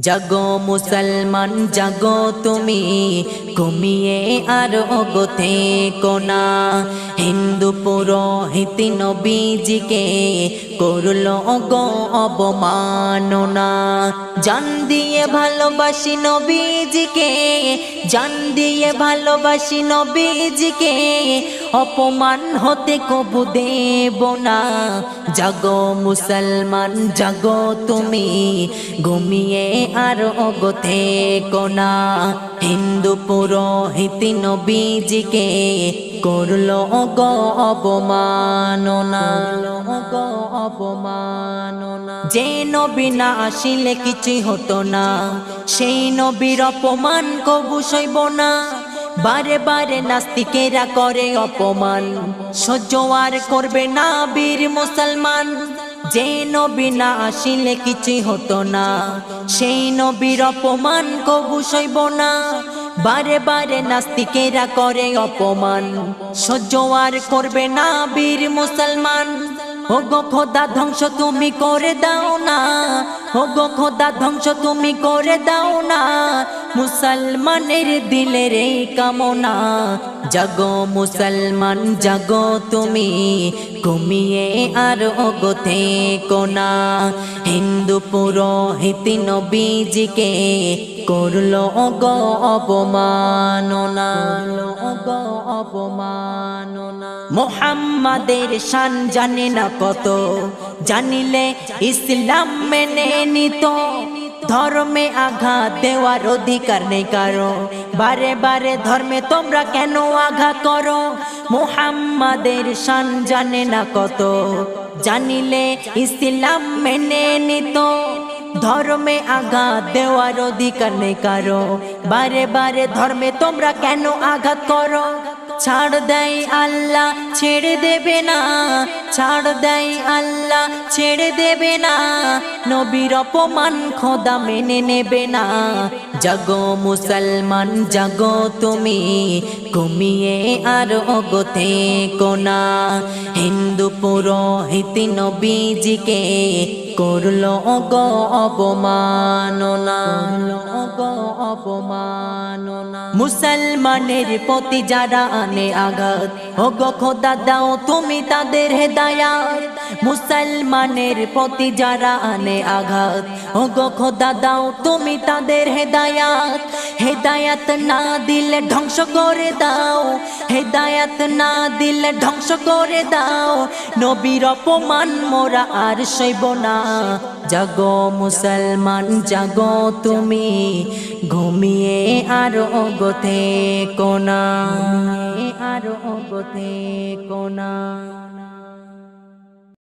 জাগো মুসলমান, জাগো তুমি। ঘুমিয়ে আর অগতে কোনা। হিন্দু পুরোহিত নবীজিকে করল গো অবমাননা। জান দিয়ে ভালোবাসি নবীজিকে, জান দিয়ে ভালোবাসি নবীজিকে। অপমান হতে কবু দেব না। জাগো মুসলমান, জাগো তুমি। ঘুমিয়ে আর অগতে কোনা। হিন্দু পুরোহিত নবীজিকে করল অগ অপমাননা। অগ অপমাননা। যে নবী না আসিলে কিছুই হতো না। সেই নবীর অপমান কবু সইব না। বারে বারে নাস্তিকেরা করে অপমান। সহ্য আর করবে না বীর মুসলমান। যে নবী না আসিলে কিছুই হতো না। সেই নবীর অপমান কবু সইব না। বারে বারে নাস্তিকেরা করে অপমান। সহ্য আর করবে না বীর মুসলমান। ও গো খোদা, ধ্বংস তুমি করে দাও না। ও গো খোদা, ধ্বংস তুমি করে দাও না। মুসলমানের দিলের কামনা। জাগো মুসলমান, জাগো তুমি, ঘুমিয়ে আর অগতে কোনা হিন্দু পুরোহিত নবীজিকে করল অগ অপমাননা। অগ অপমাননা। মোহাম্মদের শান জানে না কত। জানিলে ইসলাম মেনে নিত। ধর্মে আঘাত দেওয়ার অধিকার নেই কারও। বারে বারে ধর্মে তোমরা কেন আঘাত করো? মোহাম্মদের শান জানে না কত। জানিলে ইসলাম মেনে নিত। ধর্মে আঘাত দেওয়ার অধিকার নেই কারও। বারে বারে ধর্মে তোমরা কেন আঘাত করো? ছাড় দেয় আল্লাহ, ছেড়ে দেবে না। ছাড় দেয় আল্লাহ, ছেড়ে দেবে না। নবীর অপমান খোদা মেনে নেবে না। জাগো মুসলমান, জাগো তুমি, ঘুমিয়ে আর অগতে কোনা। হিন্দু পুরোহিত নবীজিকে করল অগ অপমাননা। মুসলমানের প্রতি যারা আনে আঘাত ও গো খোদা দাও তুমি তাদের হেদায়াত। মুসলমানের প্রতি যারা আনে আঘাত ও গো খোদা দাও তুমি তাদের হেদায়াত। হেদায়াত না দিলে ধ্বংস করে দাও। হেদায়াত না দিলে ধ্বংস করে দাও। নবীর অপমান মোরা আর সইব না। জাগো মুসলমান জাগো তুমি। ঘুমিয়ে আর অগতে কোনা। আর অগতে কোনা।